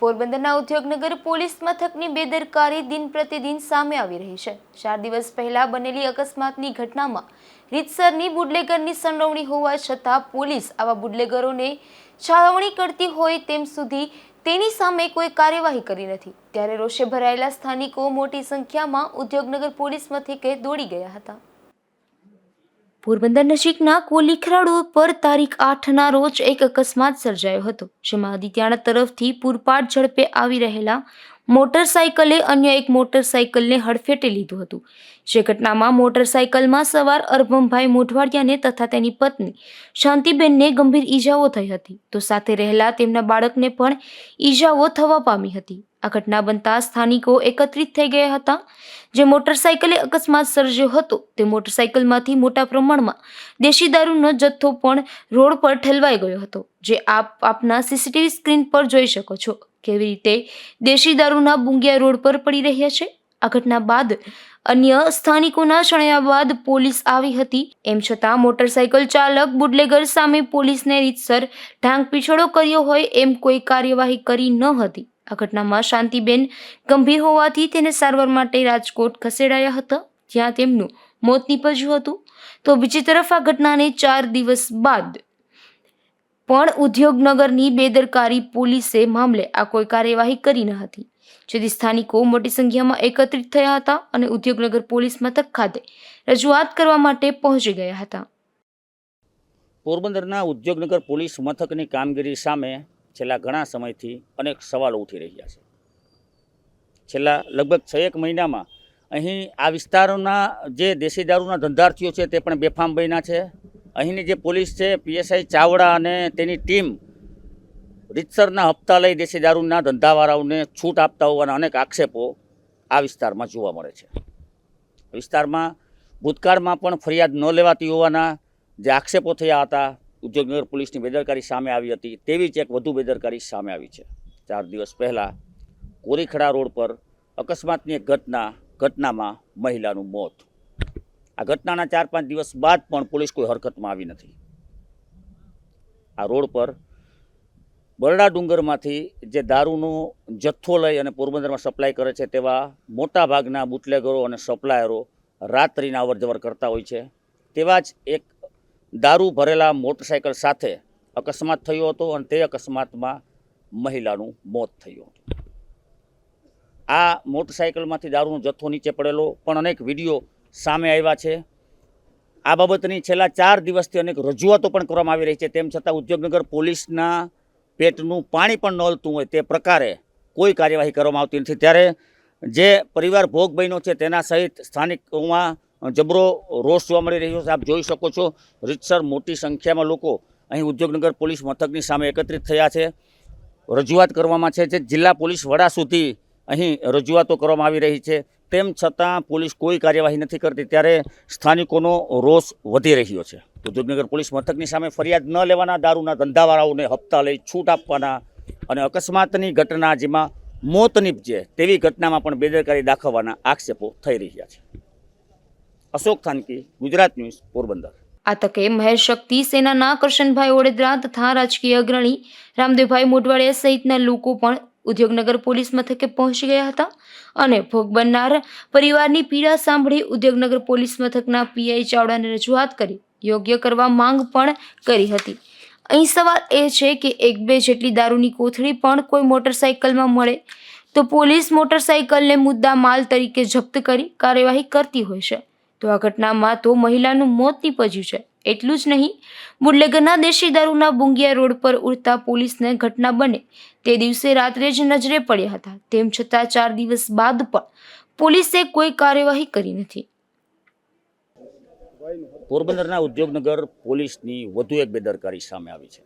પોરબંદરના ઉદ્યોગનગર પોલીસ મથકની બેદરકારી દિન પ્રતિદિન સામે આવી રહી છે. ચાર દિવસ પહેલા બનેલી અકસ્માતની ઘટનામાં રીતસરની બુડલેગરની સંડોવણી હોવા છતાં પોલીસ આવા બુડલેગરોને છાવણી કરતી હોય તેમ સુધી તેની સામે કોઈ કાર્યવાહી કરી નથી. ત્યારે રોષે ભરાયેલા સ્થાનિકો મોટી સંખ્યામાં ઉદ્યોગનગર પોલીસ મથકે દોડી ગયા હતા. પોરબંદર નજીકના કોલીખરા રોડ પર તારીખ આઠના રોજ એક અકસ્માત સર્જાયો હતો, જેમાં આદિત્યાના તરફથી પૂરપાટ ઝડપે આવી રહેલા મોટરસાયકલે અન્ય એક મોટરસાયકલને હડફેટે લીધું હતું. જે ઘટનામાં મોટરસાયકલમાં સવાર અરભમભાઈ મોઢવાડિયાને તથા તેની પત્ની શાંતિબેનને ગંભીર ઈજાઓ થઈ હતી. તો સાથે રહેલા તેમના બાળકને પણ ઈજાઓ થવા પામી હતી. આ ઘટના બનતા સ્થાનિકો એકત્રિત થઈ ગયા હતા. જે મોટરસાયકલે અકસ્માત સર્જ્યો હતો, તે મોટરસાયકલમાંથી મોટા પ્રમાણમાં દેશી દારૂનો જથ્થો પણ રોડ પર ઠલવાઈ ગયો હતો. જે આપ આપના સીસીટીવી સ્ક્રીન પર જોઈ શકો છો. કેવી રીતે દેશી દારૂના બુંગિયા રોડ પર પડી રહ્યા છે? આ ઘટના બાદ અન્ય સ્થાનિકોના જણાવ્યા બાદ પોલીસ આવી હતી. એમ છતાં મોટરસાયકલ ચાલક બુડલેગર સામે પોલીસને રીતસર ઢાંગ પીછોડો કર્યો હોય એમ કોઈ કાર્યવાહી કરી ન હતી. આ ઘટનામાં શાંતિબેન ગંભીર હોવાથી તેને સારવાર માટે રાજકોટ ખસેડાયા હતા. જ્યાં તેમનું મોત નીપજ્યું હતું. તો બીજી તરફ આ ઘટનાને ચાર દિવસ બાદ પણ ઉદ્યોગનગરની બેદરકારી પોલીસે મામલે આ કોઈ કાર્યવાહી કરી ન હતી. જેથી સ્થાનિકો મોટી સંખ્યામાં એકત્રિત થયા હતા અને ઉદ્યોગનગર પોલીસ મથક ખાતે રજૂઆત કરવા માટે પહોંચી ગયા હતા. પોરબંદરના ઉદ્યોગનગર પોલીસ મથકની કામગીરી સામે છેલ્લા ઘણા સમયથી અનેક સવાલો ઉઠી રહ્યા છે. છેલ્લા લગભગ છ એક મહિનામાં અહીં આ વિસ્તારોના જે દેશી દારૂના ધંધાર્થીઓ છે તે પણ બેફામ બન્યા છે. અહીંની જે પોલીસ છે, પીએસઆઈ ચાવડા અને તેની ટીમ રીતસરના હપ્તા લઈ દેશી દારૂના ધંધાવાળાઓને છૂટ આપતા હોવાના અનેક આક્ષેપો આ વિસ્તારમાં જોવા મળે છે. વિસ્તારમાં ભૂતકાળમાં પણ ફરિયાદ ન લેવાતી હોવાના જે આક્ષેપો થયા હતા ઉદ્યોગનગર પોલીસની બેદરકારી સામે આવી હતી, તેવી જ એક વધુ બેદરકારી સામે આવી છે. ચાર દિવસ પહેલાં કોરીખડા રોડ પર અકસ્માતની એક ઘટના, ઘટનામાં મહિલાનું મોત આ ઘટનાના ચાર પાંચ દિવસ બાદ પણ પોલીસ કોઈ હરકતમાં આવી નથી. આ રોડ પર બરડા ડુંગરમાંથી જે દારૂનો જથ્થો લઈ અને પોરબંદરમાં સપ્લાય કરે છે તેવા મોટા ભાગના બુટલેગરો અને સપ્લાયરો રાત્રિના અવર જવર કરતા હોય છે. તેવા જ એક દારૂ ભરેલા મોટરસાયકલ સાથે અકસ્માત થયો હતો અને તે અકસ્માતમાં મહિલાનું મોત થયું હતું. આ મોટરસાયકલમાંથી દારૂનો જથ્થો નીચે પડેલો, પણ અનેક વીડિયો સામે આવ્યા છે. આ બાબતની છેલ્લા ચાર દિવસથી અનેક રજૂઆતો પણ કરવામાં આવી રહી છે. તેમ છતાં ઉદ્યોગનગર પોલીસના પેટનું પાણી પણ ન હલતું હોય તે પ્રકારે કોઈ કાર્યવાહી કરવામાં આવતી નથી. ત્યારે જે પરિવાર ભોગ બન્યો છે તેના સહિત સ્થાનિકોમાં જબરો રોષ જોવા મળી રહ્યો છે. આપ જોઈ શકો છો, રીતસર મોટી સંખ્યામાં લોકો અહીં ઉદ્યોગનગર પોલીસ મથકની સામે એકત્રિત થયા છે. રજૂઆત કરવામાં છે જે જિલ્લા પોલીસ વડા સુધી અહીં રજૂઆતો કરવામાં આવી રહી છે. તેમ છતાં પોલીસ કોઈ કાર્યવાહી નથી કરતી. ત્યારે સ્થાનિકોનો રોષ વધી રહ્યો છે. તો ઉદ્યોગનગર પોલીસ મથકની સામે ફરિયાદ ન લેવાના, દારૂના ધંધાવાળાઓને હપ્તા લઈ છૂટ આપવાના અને અકસ્માતની ઘટના જેમાં મોત નીપજે તેવી ઘટનામાં પણ બેદરકારી દાખવવાના આક્ષેપો થઈ રહ્યા છે. અશોક થાનકી, ગુજરાત ન્યૂઝ, પોરબંદર. આ તકે મહેશ શક્તિ સેનાના કરશનભાઈ ઓડેદરા તથા રાજકીય અગ્રણી રામદેવભાઈ મોઢવાડિયા સહિતના લોકો પણ ઉદ્યોગનગર પોલીસ મથકે પહોંચી ગયા હતા અને ભોગ બનનાર પરિવારની પીડા સાંભળી ઉદ્યોગનગર પોલીસ મથકના પીઆઈ ચાવડાને રજૂઆત કરી, યોગ્ય કરવા માંગ પણ કરી હતી. અહીં સવાલ એ છે કે એક બે જેટલી દારૂની કોથળી પણ કોઈ મોટરસાયકલમાં મળે? તો પોલીસ મોટરસાયકલને મુદ્દા માલ તરીકે જપ્ત કરી કાર્યવાહી કરતી હોય છે. તો આ ઘટનામાં તો મહિલાનું મોત નીપજ્યું છે. એટલું જ નહીં બુડલેગરના દેશી દારૂના બુંગિયા રોડ પર ઉડતા પોલીસને ઘટના બને તે દિવસે રાત્રે જ નજરે પડ્યા હતા. તેમ છતાં ચાર દિવસ બાદ પણ પોલીસે કોઈ કાર્યવાહી કરી નથી. પોરબંદરના ઉદ્યોગનગર પોલીસની વધુ એક બેદરકારી સામે આવી છે.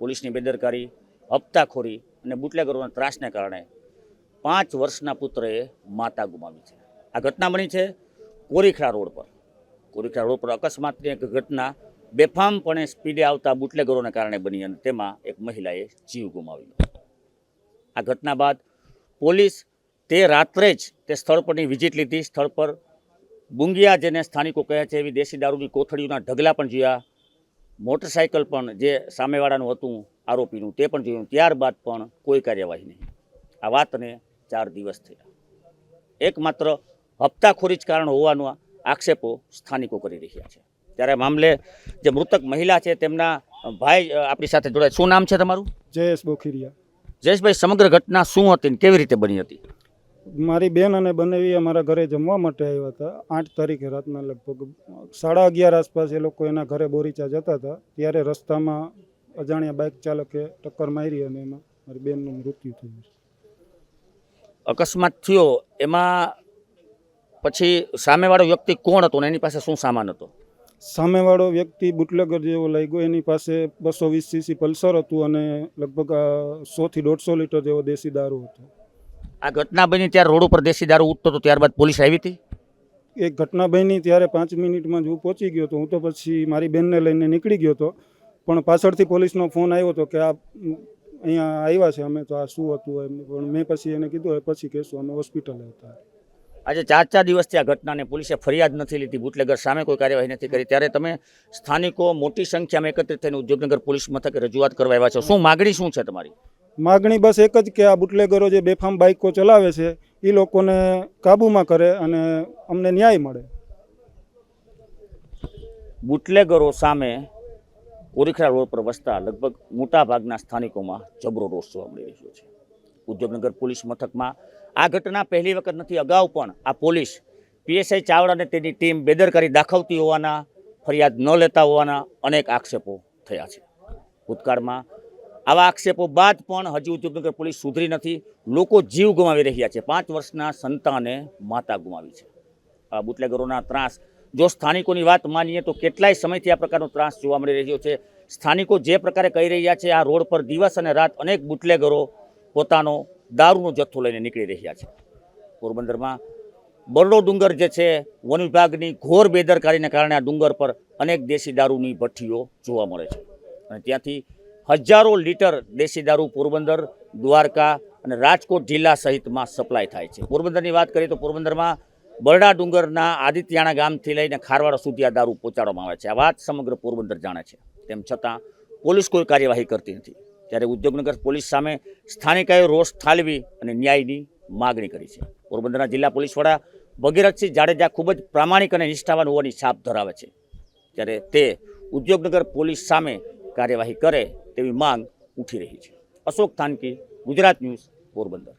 પોલીસની બેદરકારી, હપ્તાખોરી અને બુટલેગરોના ત્રાસને કારણે પાંચ વર્ષના પુત્રએ માતા ગુમાવી છે. આ ઘટના બની છે કોરીખડા રોડ પર. કોરીખડા રોડ પર અકસ્માતની એક ઘટના બેફામપણે સ્પીડે આવતા બુટલેગરોને કારણે બની અને તેમાં એક મહિલાએ જીવ ગુમાવ્યો. આ ઘટના બાદ પોલીસ તે રાત્રે જ તે સ્થળ પરની વિઝિટ લીધી. સ્થળ પર બુંગિયા જેને સ્થાનિકો કહે છે એવી દેશી દારૂની કોથળીઓના ઢગલા પણ જોયા. મોટરસાયકલ પણ જે સામેવાળાનું હતું આરોપીનું તે પણ જોયું. ત્યારબાદ પણ કોઈ કાર્યવાહી નહીં. આ વાતને ચાર દિવસ થયા. એકમાત્ર હપ્તાખોરી જ કારણ હોવાનો આક્ષેપો સ્થાનિકો કરી રહ્યા છે. ત્યારે મામલે જે મૃતક મહિલા છે તેમના ભાઈ આપણી સાથે જોડાય. શું નામ છે તમારું? જયેશ બોખીરિયા. જયેશભાઈ સમગ્ર ઘટના શું હતી ને કેવી રીતે બની હતી? મારી બેન અને બનેવી અમારા ઘરે જમવા માટે આવ્યા હતા. આઠ તારીખે રાતના લગભગ સાડા અગિયાર આસપાસ એ લોકો એના ઘરે બોરીચા જતા હતા. ત્યારે રસ્તામાં અજાણ્યા બાઇક ચાલકે ટક્કર મારી અને એમાં મારી બેનનું મૃત્યુ થયું. અકસ્માત થયો. એમાં પછી સામેવાળો વ્યક્તિ કોણ હતો ને એની પાસે શું સામાન હતો? સામેવાળો વ્યક્તિ બુટલેગર જેવો લાગ્યો. એની પાસે બસો વીસ સીસી પલ્સર હતું અને લગભગ સોથી દોઢસો લીટર જેવો દેશી દારૂ હતો. આ ઘટના બની ત્યારે રોડ ઉપર દેશી દારૂ ઉઠતો હતો ત્યારબાદ પોલીસ આવી હતી? એ ઘટના બની ત્યારે પાંચ મિનિટમાં જ હું પહોંચી ગયો હતો. હું તો પછી મારી બેનને લઈને નીકળી ગયો હતો. પણ પાછળથી પોલીસનો ફોન આવ્યો હતો કે આ અહીંયા આવ્યા છે. અમે તો આ શું હતું એમ પણ મેં પછી એને કીધું "હવે પછી કહેશું. અમે હોસ્પિટલે હતા. આજે ચાર ચાર દિવસથી આ ઘટનાને પોલીસે ફરિયાદ નથી લીધી બુટલેગર સામે કોઈ કાર્યવાહી નથી કરી. ત્યારે તમે સ્થાનિકો મોટી સંખ્યામાં એકત્રિત થઈને ઉદ્યોગનગર પોલીસ મથકે રજૂઆત કરવા આવ્યા છો. શું માગણી શું છે તમારી? માગણી બસ એક જ કે આ બુટલેગરો જે બેફામ બાઇકો ચલાવે છે એ લોકોને કાબૂમાં કરે અને અમને ન્યાય મળે. બુટલેગરો સામે ઓરીખરા રોડ પર વસતા લગભગ મોટા ભાગના સ્થાનિકોમાં જબરો રોષ જોવા મળી રહ્યો છે. ઉદ્યોગનગર પોલીસ મથકમાં આ ઘટના પહેલી વખત નથી, અગાઉ પણ આ પોલીસ પીએસઆઈ ચાવડા અને તેની ટીમ બેદરકારી દાખવતી હોવાના, ફરિયાદ ન લેતા હોવાના અનેક આક્ષેપો થયા છે. ભૂતકાળમાં આવા આક્ષેપો બાદ પણ હજુ ઉદ્યોગનગર પોલીસ સુધરી નથી, લોકો જીવ ગુમાવી રહ્યા છે. પાંચ વર્ષના સંતાને માતા ગુમાવી છે. આ બુટલેગરોના ત્રાસ, જો સ્થાનિકોની વાત માનીએ તો કેટલાય સમયથી આ પ્રકારનો ત્રાસ જોવા મળી રહ્યો છે. સ્થાનિકો જે પ્રકારે કહી રહ્યા છે, આ રોડ પર દિવસ અને રાત અનેક બુટલેગરો પોતાનો દારૂનો જથ્થો લઈને નીકળી રહ્યા છે. પોરબંદરમાં બરડો ડુંગર જે છે, વન વિભાગની ઘોર બેદરકારીને કારણે આ ડુંગર પર અનેક દેશી દારૂની ભઠ્ઠીઓ જોવા મળે છે. અને ત્યાંથી હજારો લીટર દેશી દારૂ પોરબંદર, દ્વારકા અને રાજકોટ જિલ્લા સહિતમાં સપ્લાય થાય છે. પોરબંદરની વાત કરીએ તો પોરબંદરમાં બરડા ડુંગરના આદિત્યાણા ગામથી લઈને ખારવાડા સુધી આ દારૂ પહોંચાડવામાં આવે છે. આ વાત સમગ્ર પોરબંદર જાણે છે. તેમ છતાં પોલીસ કોઈ કાર્યવાહી કરતી નથી. ત્યારે ઉદ્યોગનગર પોલીસ સામે સ્થાનિકોએ રોષ ઠાલવી અને ન્યાયની માગણી કરી છે. પોરબંદરના જિલ્લા પોલીસ વડા ભગીરથસિંહ જાડેજા ખૂબ જ પ્રામાણિક અને નિષ્ઠાવાન હોવાની છાપ ધરાવે છે. ત્યારે તે ઉદ્યોગનગર પોલીસ સામે કાર્યવાહી કરે તેવી માંગ ઉઠી રહી છે. અશોક થાનકી ગુજરાત ન્યૂઝ પોરબંદર.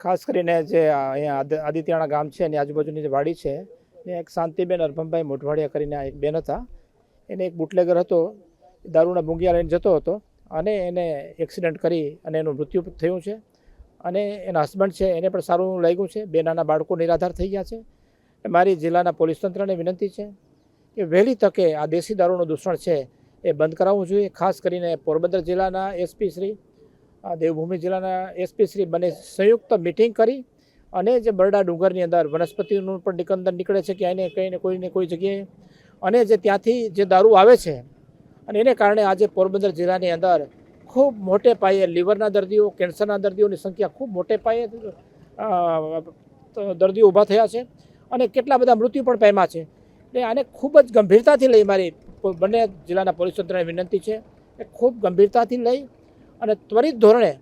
ખાસ કરીને જે અહીંયા આદ- આદિત્યાણા ગામ છે એની આજુબાજુની જે વાડી છે ને એક શાંતિબેન અરભમભાઈ મોઢવાડિયા કરીને એક બેન હતા. એને એક બુટલેગર હતો, દારૂના ભૂંગિયા લઈને જતો હતો અને એને એક્સિડન્ટ કરી અને એનું મૃત્યુ થયું છે. અને એના હસબન્ડ છે, એને પણ સારું લાગ્યું છે. બે નાના બાળકો નિરાધાર થઈ ગયા છે. મારી જિલ્લાના પોલીસ તંત્રને વિનંતી છે કે વહેલી તકે આ દેશી દારૂનું દૂષણ છે એ બંધ કરાવવું જોઈએ, ખાસ કરીને પોરબંદર જિલ્લાના એસપી શ્રી દેવભૂમિ જિલ્લાના એસપી શ્રી બંને સંયુક્ત મિટિંગ કરી અને જે બરડા ડુંગરની અંદર વનસ્પતિનું પણ નિકંદન નીકળે છે કે એને કંઈને કોઈને કોઈ જગ્યાએ અને જે ત્યાંથી જે દારૂ આવે છે, અને એને કારણે આજે પોરબંદર જિલ્લાની અંદર ખૂબ મોટે પાયે લીવરના દર્દીઓ, કેન્સરના દર્દીઓની સંખ્યા ખૂબ મોટે પાયે દર્દીઓ ઊભા થયા છે અને કેટલા બધા મૃત્યુ પણ પામ્યા છે. એટલે આને ખૂબ જ ગંભીરતાથી લઈ મારી બંને જિલ્લાના પોલીસ તંત્રને વિનંતી છે કે ખૂબ ગંભીરતાથી લઈ અને ત્વરિત ધોરણે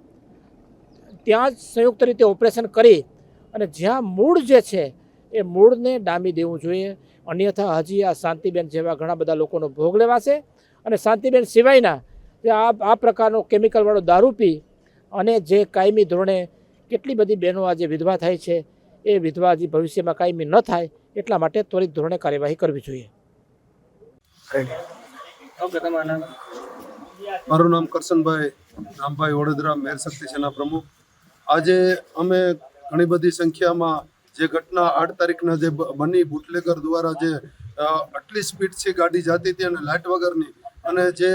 ત્યાં જ સંયુક્ત રીતે ઓપરેશન કરી અને જ્યાં મૂળ જે છે એ મૂળને ડામી દેવું જોઈએ. અન્યથા હજી આ શાંતિબેન જેવા ઘણા બધા લોકોનો ભોગ લેવાશે. અને શાંતિબેન સિવાયના આ આ પ્રકારનો કેમિકલવાળો દારૂ પી અને જે કાયમી ધોરણે કેટલી બધી બહેનો આજે વિધવા થાય છે, એ વિધવા હજી ભવિષ્યમાં કાયમી ન થાય એટલા માટે ત્વરિત ધોરણે કાર્યવાહી કરવી જોઈએ. મારું નામ કરશનભાઈ, રામભાઈ વડોદરા, મેર શક્તિ સેના પ્રમુખ. આજે અમે ઘણી બધી સંખ્યામાં જે ઘટના આઠ તારીખના જે બની બુટલેગર દ્વારા જે આટલી આટલી સ્પીડથી ગાડી જતી હતી અને લાઇટ વગરની અને જે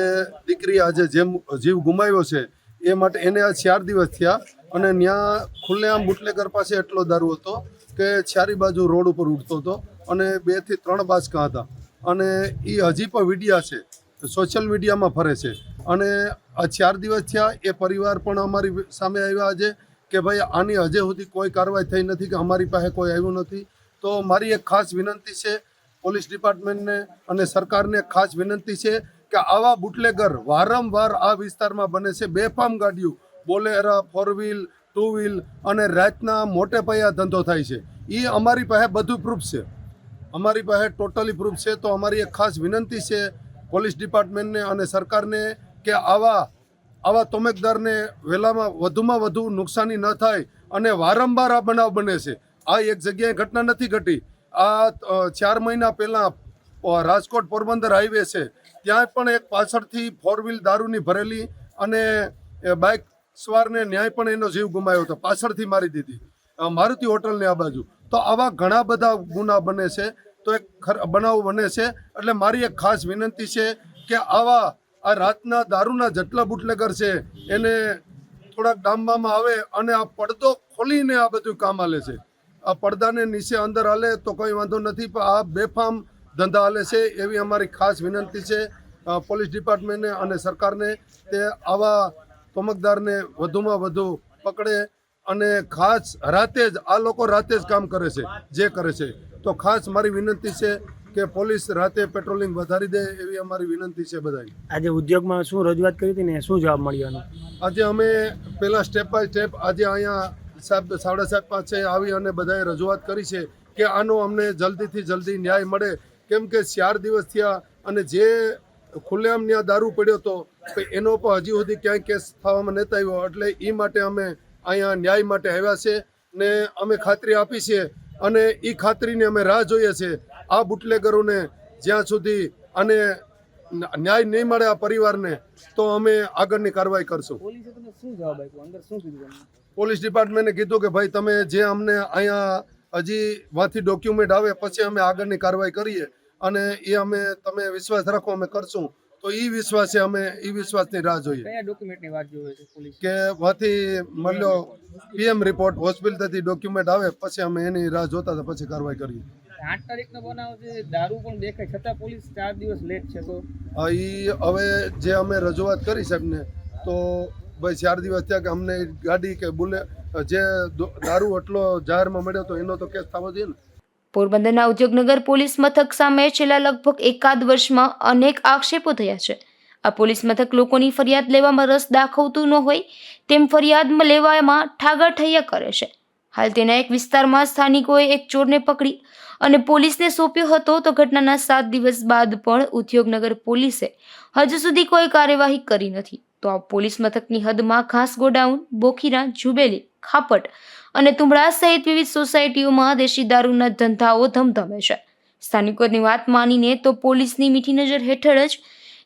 દીકરી આજે જેમ જીવ ગુમાવ્યો છે, એ માટે એને આ ચાર દિવસ થયા અને ત્યાં ખુલ્લેઆમ બુટલેગર પાસે એટલો દારૂ હતો કે ચારી બાજુ રોડ ઉપર ઉડતો હતો અને બેથી ત્રણ બાજકા હતા. અને એ હજી પણ વિડિયા છે, સોશિયલ મીડિયામાં ફરે છે. અને આ ચાર દિવસ થયા, એ પરિવાર પણ અમારી સામે આવ્યા આજે કે ભાઈ આની હજે સુધી કોઈ કાર્યવાહી થઈ નથી કે અમારી પાસે કોઈ આવ્યું નથી. તો મારી એક ખાસ વિનંતી છે, પોલીસ ડિપાર્ટમેન્ટને અને સરકારને ખાસ વિનંતી છે કે આવા બુટલેગર વારંવાર આ વિસ્તારમાં બને છે. બેફામ ગાડીઓ, Bolero four wheel two wheel અને રાતના મોટે પાયે ધંધો થાય છે. એ અમારી પાસે બધું પ્રૂફ છે. અમારી પાસે ટોટલી પ્રૂફ છે. તો અમારી એક ખાસ વિનંતી છે પોલીસ ડિપાર્ટમેન્ટને અને સરકારને કે આવા આવા તોમેકદારને વહેલામાં વધુમાં વધુ નુકસાની ન થાય અને વારંવાર આ બનાવ બને છે. આ એક જગ્યાએ ઘટના નથી ઘટી. આ ચાર મહિના પહેલાં રાજકોટ પોરબંદર હાઈવે છે. ત્યાં પણ એક પાછળથી ફોર વ્હીલ દારૂની ભરેલી અને બાઇક સવારને ન્યાય પણ એનો જીવ ગુમાવ્યો હતો. પાછળથી મારી દીધી. મારુતિ હોટલની આ બાજુ. તો આવા ઘણા બધા ગુના બને છે. તો એક બનાવ બને છે. એટલે મારી એક ખાસ વિનંતી છે કે આવા આ રાતના દારૂના જેટલા બુટલેગર છે, એને થોડાક ડામવામાં આવે અને આ પડદો ખોલીને આ બધું કામ હાલે છે. આ પડદાને નીચે અંદર હાલે તો કોઈ વાંધો નથી, પણ આ બેફામ ધંધા હાલે છે એવી અમારી ખાસ વિનંતી છે. પોલીસ ડિપાર્ટમેન્ટને અને સરકારને તે આવા તમકદારને વધુમાં વધુ પકડે અને ખાસ રાતે જ, આ લોકો રાતે જ કામ કરે છે, જે કરે છે. તો ખાસ મારી વિનંતી છે કે પોલીસ રાતે પેટ્રોલિંગ વધારી દે એવી અમારી વિનંતી છે બધાને આજે ઉદ્યોગમાં શું રજૂઆત કરી હતી ને શું જવાબ મળ્યો આજે અમે પહેલા સ્ટેપ બાય સ્ટેપ આજે અહીંયા સાહેબ સાડા સાહેબ પાસે આવી અને બધાએ રજૂઆત કરી છે કે આનો અમને જલ્દીથી જલ્દી ન્યાય મળે. કેમ કે ચાર દિવસ થયા અને જે ખુલ્લેઆમ ત્યાં દારૂ પડ્યો હતો તો એનો પણ હજી સુધી ક્યાંય કેસ થવામાં નથી આવ્યો. એટલે એ માટે અમે અહીંયા ન્યાય માટે આવ્યા છે ને અમે ખાતરી આપી છે અને એ ખાતરીની અમે રાહ જોઈએ છે. આ બુટલેગરોને જ્યાં સુધી અને ન્યાય નહીં મળે આ પરિવારને તો અમે આગળની કાર્યવાહી કરશું. પોલીસે ડિપાર્ટમેન્ટે કીધું કે ભાઈ તમે જે અમને અહીંયા હજી વાંથી ડોક્યુમેન્ટ આવે પછી અમે આગળની કાર્યવાહી કરીએ અને એ અમે તમે વિશ્વાસ રાખો અમે કરશું. તો એ વિશ્વાસે અમે એ વિશ્વાસની રાહ જોઈએ. કયા ડોક્યુમેન્ટની વાત જોવે છે કે વાથી મળ્યો પીએમ રિપોર્ટ હોસ્પિટલથી ડોક્યુમેન્ટ આવે પછી અમે એની રાહ જોતા હતા પછી કાર્યવાહી કરીએ. આઠ તારીખનો બનાવ છે દારૂ પણ દેખાય છતાં પોલીસ ચાર દિવસ લેટ છે તો. એ હવે જે અમે રજૂઆત કરી સાહેબને તો ભાઈ ચાર દિવસ થયા કે અમને ગાડી કે બુલેટ જે દો- દારૂ એટલો જાહેરમાં મળ્યો તો એનો તો કેસ થવો જોઈએ ને. પોરબંદરના ઉદ્યોગનગર પોલીસ મથક સામે છેલ્લા લગભગ એકાદ વર્ષમાં અનેક આક્ષેપો થયા છે. આ પોલીસ મથક લોકોની ફરિયાદ લેવામાં રસ દાખવતું ન હોય તેમ ફરિયાદમાં લેવામાં ઠાગાઠૈયા કરે છે. હાલ તેના એક વિસ્તારમાં સ્થાનિકોએ એક ચોરને પકડી અને પોલીસને સોંપ્યો હતો તો ઘટનાના સાત દિવસ બાદ પણ ઉદ્યોગનગર પોલીસે હજુ સુધી કોઈ કાર્યવાહી કરી નથી. તો આ પોલીસ મથકની હદમાં ખાસ ગોડાઉન, બોખીરા જુબેલી ખાપટ અને તુંબડા સહિત વિવિધ સોસાયટીઓમાં દેશી દારૂના ધંધાઓ ધમધમે છે. સ્થાનિકોની વાત માનીને તો પોલીસની મીઠી નજર હેઠળ જ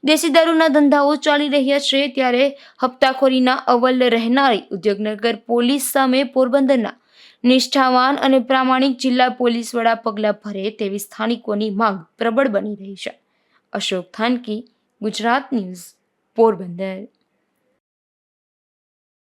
દેશી દારૂના ધંધાઓ ચાલી રહ્યા છે, ત્યારે હપ્તાખોરીના અવ્વલ રહેનારી ઉદ્યોગનગર પોલીસ સામે પોરબંદરના નિષ્ઠાવાન અને પ્રામાણિક જિલ્લા પોલીસ વડા પગલાં ભરે તેવી સ્થાનિકોની માંગ પ્રબળ બની રહી છે. અશોક થાનકી, ગુજરાત ન્યૂઝ, પોરબંદર.